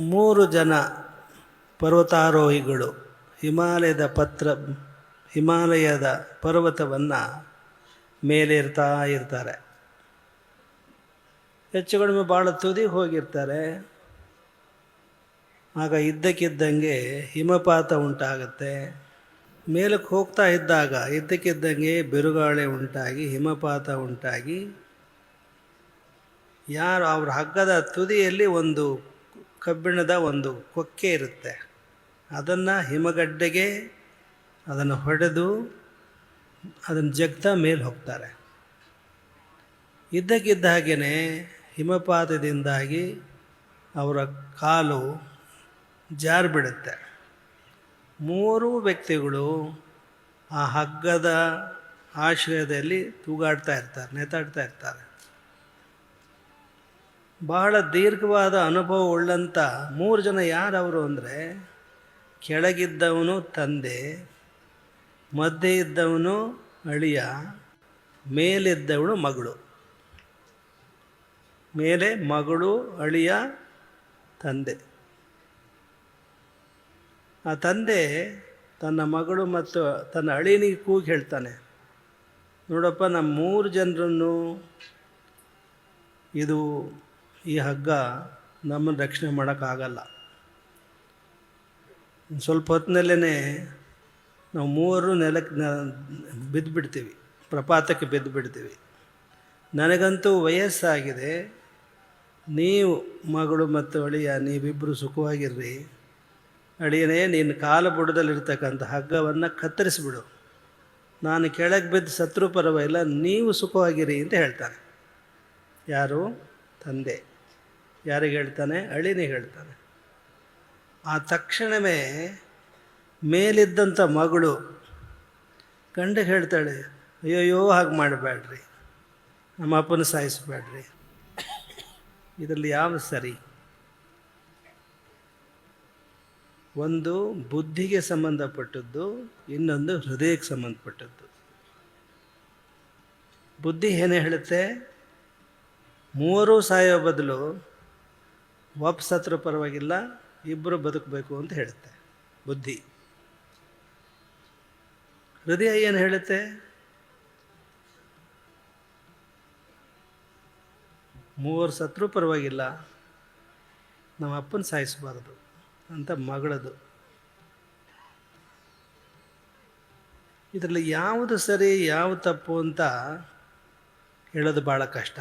ಮೂರು ಜನ ಪರ್ವತಾರೋಹಿಗಳು ಹಿಮಾಲಯದ ಪತ್ರ, ಹಿಮಾಲಯದ ಪರ್ವತವನ್ನು ಮೇಲೇರ್ತಾ ಇರ್ತಾರೆ. ಹೆಚ್ಚು ಕಡಿಮೆ ಭಾಳ ತುದಿ ಹೋಗಿರ್ತಾರೆ. ಆಗ ಇದ್ದಕ್ಕಿದ್ದಂಗೆ ಹಿಮಪಾತ ಉಂಟಾಗುತ್ತೆ. ಮೇಲಕ್ಕೆ ಹೋಗ್ತಾ ಇದ್ದಾಗ ಇದ್ದಕ್ಕಿದ್ದಂಗೆ ಬಿರುಗಾಳಿ ಉಂಟಾಗಿ, ಹಿಮಪಾತ ಉಂಟಾಗಿ, ಯಾರು ಅವ್ರ ಹಗ್ಗದ ತುದಿಯಲ್ಲಿ ಒಂದು ಕಬ್ಬಿಣದ ಒಂದು ಕೊಕ್ಕೆ ಇರುತ್ತೆ. ಅದನ್ನು ಹಿಮಗಡ್ಡೆಗೆ ಅದನ್ನು ಹೊಡೆದು ಅದನ್ನು ಜಗ್ತಾ ಮೇಲೆ ಹೋಗ್ತಾರೆ. ಇದ್ದಕ್ಕಿದ್ದ ಹಾಗೆಯೇ ಹಿಮಪಾತದಿಂದಾಗಿ ಅವರ ಕಾಲು ಜಾರಿಬಿಡುತ್ತೆ ಮೂರೂ ವ್ಯಕ್ತಿಗಳು ಆ ಹಗ್ಗದ ಆಶ್ರಯದಲ್ಲಿ ತೂಗಾಡ್ತಾ ಇರ್ತಾರೆ, ನೇತಾಡ್ತಾ ಇರ್ತಾರೆ. ಬಹಳ ದೀರ್ಘವಾದ ಅನುಭವ ಉಳ್ಳಂಥ ಮೂರು ಜನ ಯಾರವರು ಅಂದರೆ, ಕೆಳಗಿದ್ದವನು ತಂದೆ, ಮಧ್ಯೆ ಇದ್ದವನು ಅಳಿಯ ಮೇಲಿದ್ದವನು ಮಗಳು. ಮೇಲೆ ಮಗಳು, ಅಳಿಯ, ತಂದೆ. ಆ ತಂದೆ ತನ್ನ ಮಗಳು ಮತ್ತು ತನ್ನ ಅಳಿಯನಿಗೆ ಕೂಗಿ ಹೇಳ್ತಾನೆ, ನೋಡಪ್ಪ, ನಮ್ಮ ಮೂರು ಜನರನ್ನು ಇದು ಈ ಹಗ್ಗ ನಮ್ಮನ್ನು ರಕ್ಷಣೆ ಮಾಡೋಕ್ಕಾಗಲ್ಲ. ಸ್ವಲ್ಪ ಹೊತ್ತಿನಲ್ಲೇ ನಾವು ಮೂವರು ನೆಲಕ್ಕೆ ಬಿದ್ದು ಬಿಡ್ತೀವಿ ಪ್ರಪಾತಕ್ಕೆ ಬಿದ್ದುಬಿಡ್ತೀವಿ ನನಗಂತೂ ವಯಸ್ಸಾಗಿದೆ. ನೀವು ಮಗಳು ಮತ್ತು ಅಳಿಯ ನೀವಿಬ್ಬರು ಸುಖವಾಗಿರ್ರಿ. ಅಳಿಯನೇ ನಿನ್ನ ಕಾಲು ಬುಡದಲ್ಲಿರ್ತಕ್ಕಂಥ ಹಗ್ಗವನ್ನು ಕತ್ತರಿಸಿಬಿಡು. ನಾನು ಕೆಳಗೆ ಬಿದ್ದು ಸತ್ರು ಪರವಾಗಿಲ್ಲ ನೀವು ಸುಖವಾಗಿರಿ ಅಂತ ಹೇಳ್ತಾನೆ. ಯಾರು? ತಂದೆ. ಯಾರಿಗೆ ಹೇಳ್ತಾನೆ? ಅಳಿನಿ ಹೇಳ್ತಾನೆ. ಆ ತಕ್ಷಣವೇ ಮೇಲಿದ್ದಂಥ ಮಗಳು ಗಂಡಗೆ ಹೇಳ್ತಾಳೆ, ಅಯ್ಯೋಯ್ಯೋ, ಹಾಗೆ ಮಾಡಬೇಡ್ರಿ. ನಮ್ಮ ಅಪ್ಪನ ಸಾಯಿಸಬೇಡ್ರಿ. ಇದರಲ್ಲಿ ಯಾವ ಸರಿ? ಒಂದು ಬುದ್ಧಿಗೆ ಸಂಬಂಧಪಟ್ಟದ್ದು, ಇನ್ನೊಂದು ಹೃದಯಕ್ಕೆ ಸಂಬಂಧಪಟ್ಟದ್ದು. ಬುದ್ಧಿ ಏನೇ ಹೇಳುತ್ತೆ? ಮೂವರು ಸಾಯೋ ಬದಲು ಒಬ್ಬ ಸತ್ರ ಪರವಾಗಿಲ್ಲ ಇಬ್ಬರು ಬದುಕಬೇಕು ಅಂತ ಹೇಳುತ್ತೆ ಬುದ್ಧಿ. ಹೃದಯ ಏನು ಹೇಳುತ್ತೆ? ಮೂವರು ಸತ್ರು ಪರವಾಗಿಲ್ಲ, ನಮ್ಮ ಅಪ್ಪನ ಸಾಯಿಸಬಾರ್ದು ಅಂತ ಮಗಳದು. ಇದರಲ್ಲಿ ಯಾವುದು ಸರಿ, ಯಾವ ತಪ್ಪು ಅಂತ ಹೇಳೋದು ಭಾಳ ಕಷ್ಟ.